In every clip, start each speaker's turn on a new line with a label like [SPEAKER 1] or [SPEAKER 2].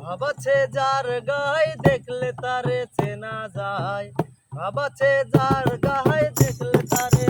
[SPEAKER 1] ভাবাছে যার গায়ে দেখলে তারে চেনা যায়। ভাবাছে যার গায়ে দেখলে তারে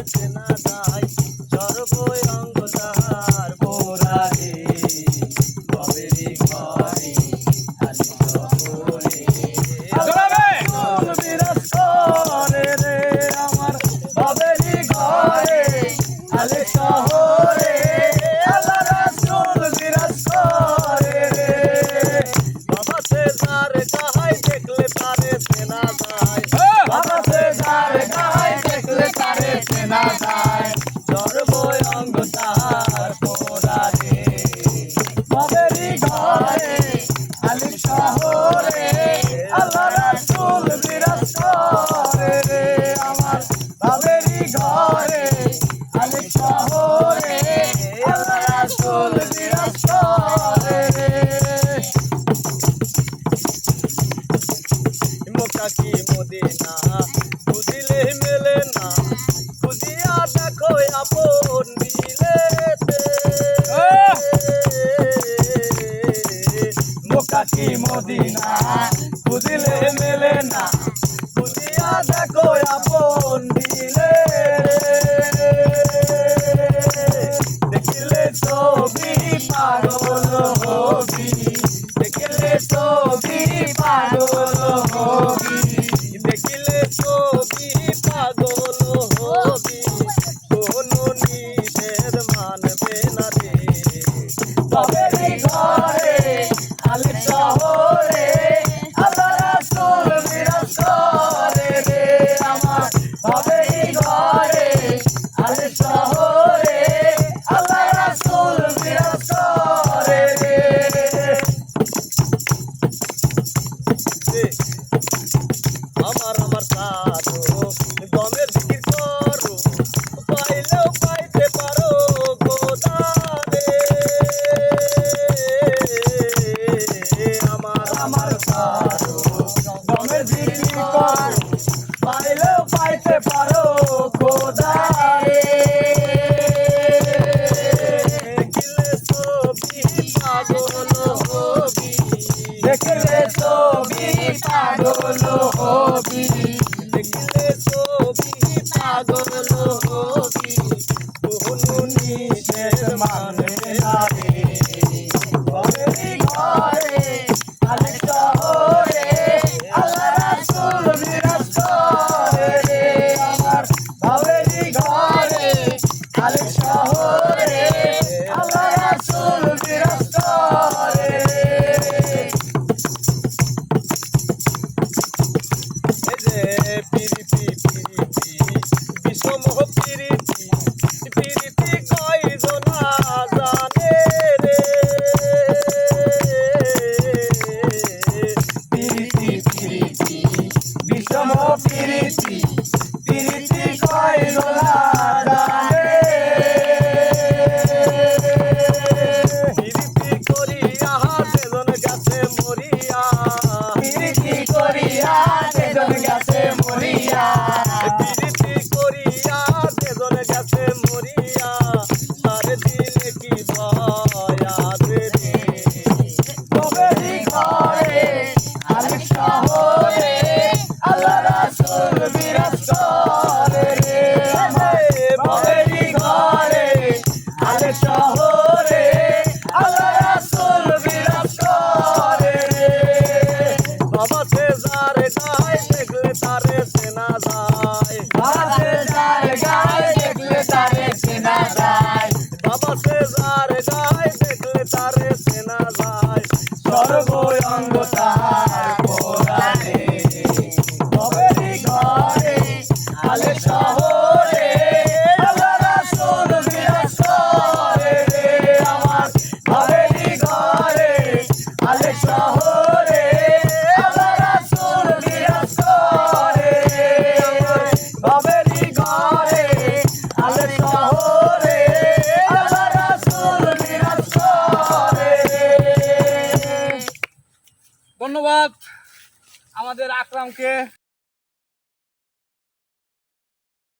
[SPEAKER 1] না তাই সর্বয় অঙ্গ তাহার আলি শহরে আল্লাহ রাসুল বিরাজ করে রে। আমার আলি শহরে আল্লাহ রাসুল বিরাজ করে রে মোকাকি মদিনা? মদিনা খুঁজিলে মেলে না। খুঁজিয়া দেখো আপন দিলে। দেখিলে ছবি পাগল হবি। দেখিলে ছবি পাগল হবি। দেখিলে ছবি দমে জিকি কর পাইলেও পাইতে পারো খোদা রে দেখলে ছবি হবি দেখলে ছবি পাগল হবি। আলে শহর Santa.
[SPEAKER 2] ধন্যবাদ। আমাদের আকরামকে